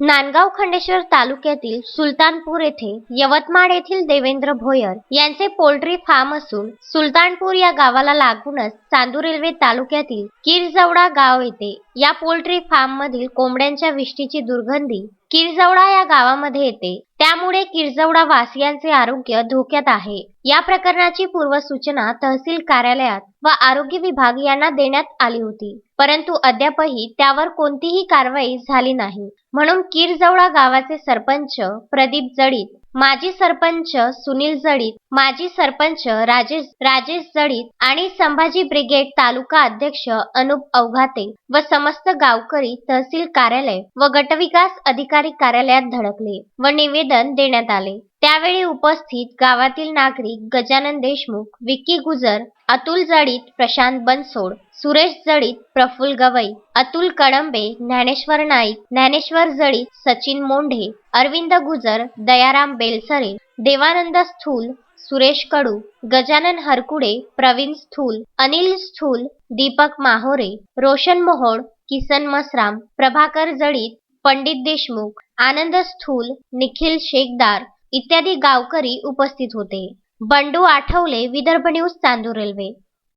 नांदगाव खंडेश्वर तालुक्यातील सुलतानपूर येथे यवतमाळ येथील देवेंद्र भोयर यांचे पोल्ट्री फार्म असून सुलतानपूर या गावाला लागूनच चांदूर रेल्वे तालुक्यातील किरजवडा गाव येते या पोल्ट्री फार्म मधील कोंबड्यांच्या विष्टीची दुर्गंधी किरजवडा या गावामध्ये येते. त्यामुळे किरजवडा वासियांचे आरोग्य धोक्यात आहे. या प्रकरणाची पूर्वसूचना तहसील कार्यालयात व आरोग्य विभाग यांना देण्यात आली होती. परंतु अद्यापही त्यावर कोणतीही कारवाई झाली नाही. म्हणून किरजवळा गावाचे सरपंच प्रदीप जडीत माजी सरपंच सुनील जडीत माजी सरपंच राजेश राजेश जडीत आणि संभाजी ब्रिगेड तालुका अध्यक्ष अनुप अवघाते व समस्त गावकरी तहसील कार्यालय व गटविकास अधिकारी कार्यालयात धडकले व निवेदन देण्यात आले. त्यावेळी उपस्थित गावातील नागरिक गजानन देशमुख विक्की गुजर अतुल जडीत प्रशांत बनसोड सुरेश जळीत प्रफुल गवई अतुल कडंबे ज्ञानेश्वर नाईक ज्ञानेश्वर जळीत सचिन मोंढे अरविंद गुजर दयाराम बेलसरे देवानंद स्थूल सुरेश कडू गजानन हरकुडे प्रवीण स्थूल अनिल स्थूल दीपक माहोरे रोशन मोहोळ किसन मसराम प्रभाकर जळीत पंडित देशमुख आनंद स्थूल निखिल शेखदार इत्यादी गावकरी उपस्थित होते. Bandu Athawale Vidarbha news Chandur railway.